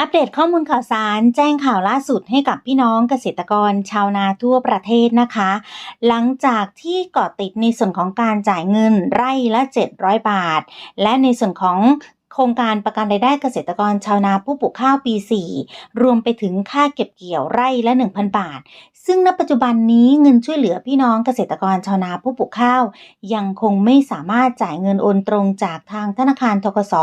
อัปเดตข้อมูลข่าวสารแจ้งข่าวล่าสุดให้กับพี่น้องเกษตรกรชาวนาทั่วประเทศนะคะ หลังจากที่เกาะติดในส่วนของการจ่ายเงินไร่ละ 700 บาท และในส่วนของ ครงการประกันรายได้เกษตรกรชาวนาผู้ปลูกข้าวปี 4 รวมไปถึงค่าเก็บเกี่ยวไร่ละ 1,000 บาท ซึ่งณปัจจุบันนี้เงินช่วยเหลือพี่น้องเกษตรกรชาวนาผู้ปลูกข้าว ยังคงไม่สามารถจ่ายเงินโอนตรงจากทางธนาคารทกส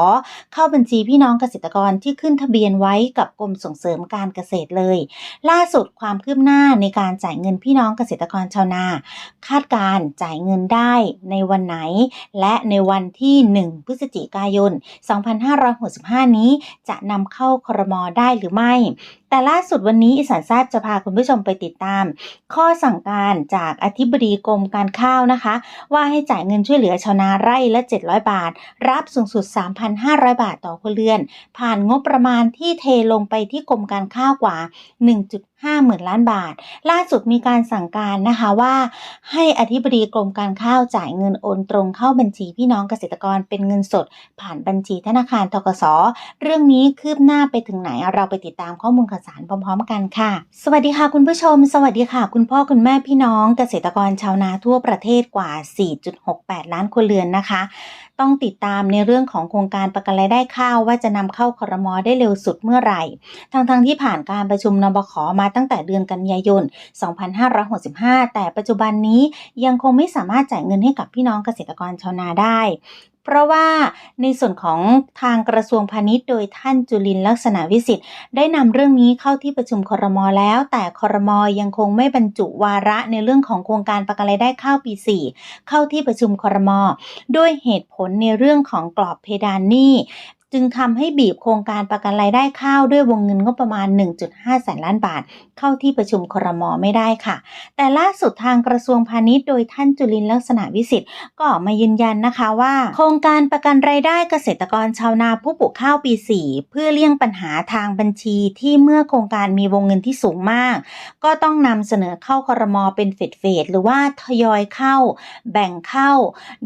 เข้าบัญชีพี่น้องเกษตรกรที่ขึ้นทะเบียนไว้กับกรมส่งเสริมการเกษตรเลย ล่าสุดความคืบหน้าในการจ่ายเงินพี่น้องเกษตรกรชาวนา คาดการ์จ่ายเงินได้ในวันไหน และในวันที่ 1 พฤศจิกายน2565 นี้ จะนำเข้าครมได้หรือไม่แต่ล่าสุดวันนี้อีสานทราบจะพาคุณผู้ชมไปติดตาม ข้อสั่งการจากอธิบดีกรมการข้าวนะคะ ว่าให้จ่ายเงินช่วยเหลือชาวนาไร่ละ 700 บาท รับสูงสุด 3,500 บาทต่อครัวเรือน ผ่านงบประมาณที่เทลงไปที่กรมการข้าวกว่า 1.5หมื่นล้านบาท ล่าสุดมีการสั่งการนะคะว่า ให้อธิบดีกรมการข้าวจ่ายเงินโอนตรงเข้าบัญชีพี่น้องเกษตรกรเป็นเงินสด ผ่านบัญชีธนาคารทกส เรื่องนี้คืบหน้าไปถึงไหนเราไปติดตามข้อมูลข่าวสารพร้อมๆ กันค่ะ สวัสดีค่ะคุณผู้ชม สวัสดีค่ะ คุณพ่อคุณแม่พี่น้องเกษตรกรชาวนาทั่วประเทศกว่า 4.68 ล้านครัวเรือนนะคะ ต้องติดตามในเรื่องของโครงการประกันรายได้ข้าวว่าจะนำเข้าครมอได้เร็วสุดเมื่อไหร่ทั้งๆที่ผ่านการประชุมนบขมาตั้งแต่เดือนกันยายน 2565 แต่ปัจจุบันนี้ยังคงไม่สามารถจ่ายเงินให้กับพี่น้องเกษตรกรชาวนาได้ เพราะว่าในส่วนของทางกระทรวงพาณิชย์โดยท่านจุลินลักษณะวิสิทธิ์ได้นำเรื่องนี้เข้าที่ประชุมครมอแล้ว แต่ครมอยังคงไม่บรรจุวาระในเรื่องของโครงการประกันรายได้ข้าวปี 4 เข้าที่ประชุมครมอด้วยเหตุผลในเรื่องของกรอบเพดานหนี้ จึงทำให้บีบโครงการประกันรายได้ข้าวด้วยวงเงินงบประมาณ 1.5 แสนล้านบาท เข้าที่ประชุมครมไม่ได้ค่ะ แต่ล่าสุดทางกระทรวงพาณิชย์โดยท่านจุลินลักษณะวิสิทธิ์ก็ออกมายืนยันนะคะว่า โครงการประกันรายได้เกษตรกรชาวนาผู้ปลูกข้าวปี 4 เพื่อเลี่ยงปัญหาทางบัญชีที่เมื่อโครงการมีวงเงินที่สูงมาก ก็ต้องนำเสนอเข้าครมเป็นเฟดเฟดหรือว่าทยอยเข้า แบ่งเข้า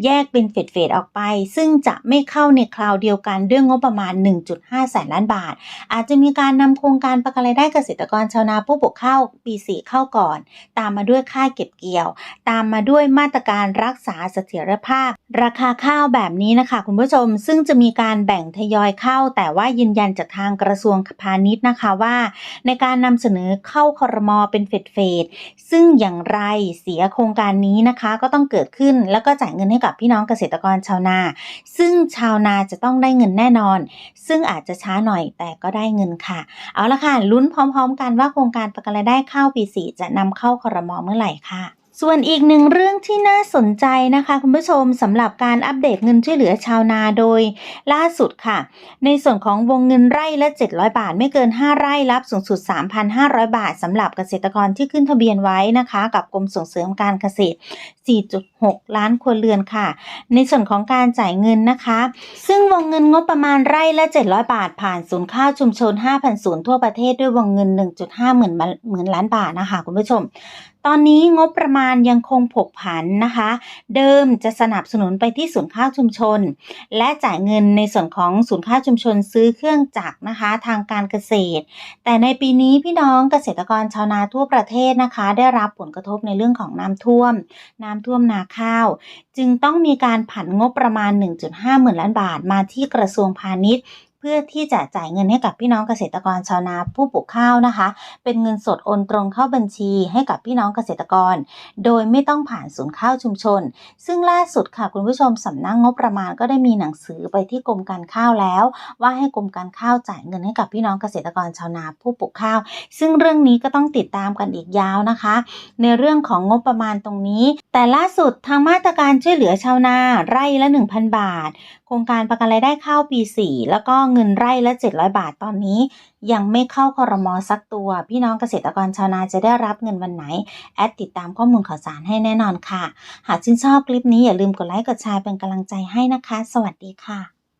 แยกเป็นเฟดเฟดออกไป ซึ่งจะไม่เข้าในคราวเดียวกันด้วยงบประมาณ 1.5 แสนล้านบาท อาจจะมีการนำโครงการประกันรายได้เกษตรกรชาวนาผู้ปลูกข้าวปี4เข้าก่อน ตามมาด้วยค่าเก็บเกี่ยว ตามมาด้วยมาตรการรักษาเสถียรภาพ ราคาข้าวแบบนี้นะคะคุณผู้ชมซึ่งจะมีการแบ่งทยอยเข้า แต่ว่ายืนยันจากทางกระทรวงพาณิชย์นะคะว่า ในการนำเสนอเข้าคอรมอเป็นเฟดเฟดซึ่งอย่างไรเสียโครงการนี้นะคะก็ต้องเกิดขึ้นแล้วก็จ่ายเงินให้กับพี่น้องเกษตรกรชาวนา ซึ่งชาวนาจะต้องได้เงินแน่นอน ซึ่งอาจจะช้าหน่อยแต่ก็ได้เงินค่ะ เอาละค่ะลุ้นพร้อม ๆ กันว่าโครงการประกันรายได้ข้าวปีสีจะนำเข้าครมเมื่อไหร่ค่ะ ส่วนอีกหนึ่งเรื่องที่น่าสนใจนะคะ คุณผู้ชมสำหรับการอัปเดตเงินช่วยเหลือชาวนาโดยล่าสุดค่ะ ในส่วนของวงเงินไร่ละ 700 บาท ไม่เกิน 5 ไร่รับสูงสุด 3,500 บาทสำหรับเกษตรกรที่ขึ้นทะเบียนไว้นะคะ กับกรมส่งเสริมการเกษตร 4.6 ล้านครัวเรือนค่ะ ในส่วนของการจ่ายเงินนะคะ ซึ่งวงเงินงบประมาณไร่ละ 700 บาท ผ่านศูนย์ข้าวชุมชน 5,000 ศูนย์ทั่วประเทศด้วยวงเงิน 1.5 หมื่นหมื่นล้านบาทนะคะคุณผู้ชมตอนนี้งบประมาณยังคงผกผันนะคะ เดิมจะสนับสนุนไปที่ศูนย์ข้าวชุมชน และจ่ายเงินในส่วนของศูนย์ข้าวชุมชนซื้อเครื่องจักรนะคะ ทางการเกษตร แต่ในปีนี้พี่น้องเกษตรกรชาวนาทั่วประเทศนะคะ ได้รับผลกระทบในเรื่องของน้ำท่วม น้ำท่วมนาข้าว จึงต้องมีการผันงบประมาณ 1.5 หมื่นล้านบาทมาที่กระทรวงพาณิชย์ เพื่อที่จะจ่ายเงินให้กับพี่น้องเกษตรกรชาวนาผู้ปลูกข้าวนะคะ เป็นเงินสดโอนตรงเข้าบัญชีให้กับพี่น้องเกษตรกร โดยไม่ต้องผ่านศูนย์ข้าวชุมชน ซึ่งล่าสุดค่ะคุณผู้ชมสำนักงบประมาณก็ได้มีหนังสือไปที่กรมการข้าวแล้ว ว่าให้กรมการข้าวจ่ายเงินให้กับพี่น้องเกษตรกรชาวนาผู้ปลูกข้าว ซึ่งเรื่องนี้ก็ต้องติดตามกันอีกยาวนะคะ ในเรื่องของงบประมาณตรงนี้ แต่ล่าสุดทางมาตรการช่วยเหลือชาวนาไร่ละ 1,000 บาท โครงการประกันรายได้ข้าวปี 4 แล้วก็เงินไร่ละ 700 บาทตอนนี้ ยังไม่เข้าคอรมอสักตัว พี่น้องเกษตรกรชาวนาจะได้รับเงินวันไหน แอดติดตามข้อมูลข่าวสารให้แน่นอนค่ะ หากชื่นชอบคลิปนี้อย่าลืมกดไลค์กดแชร์เป็นกำลังใจให้นะคะ สวัสดีค่ะ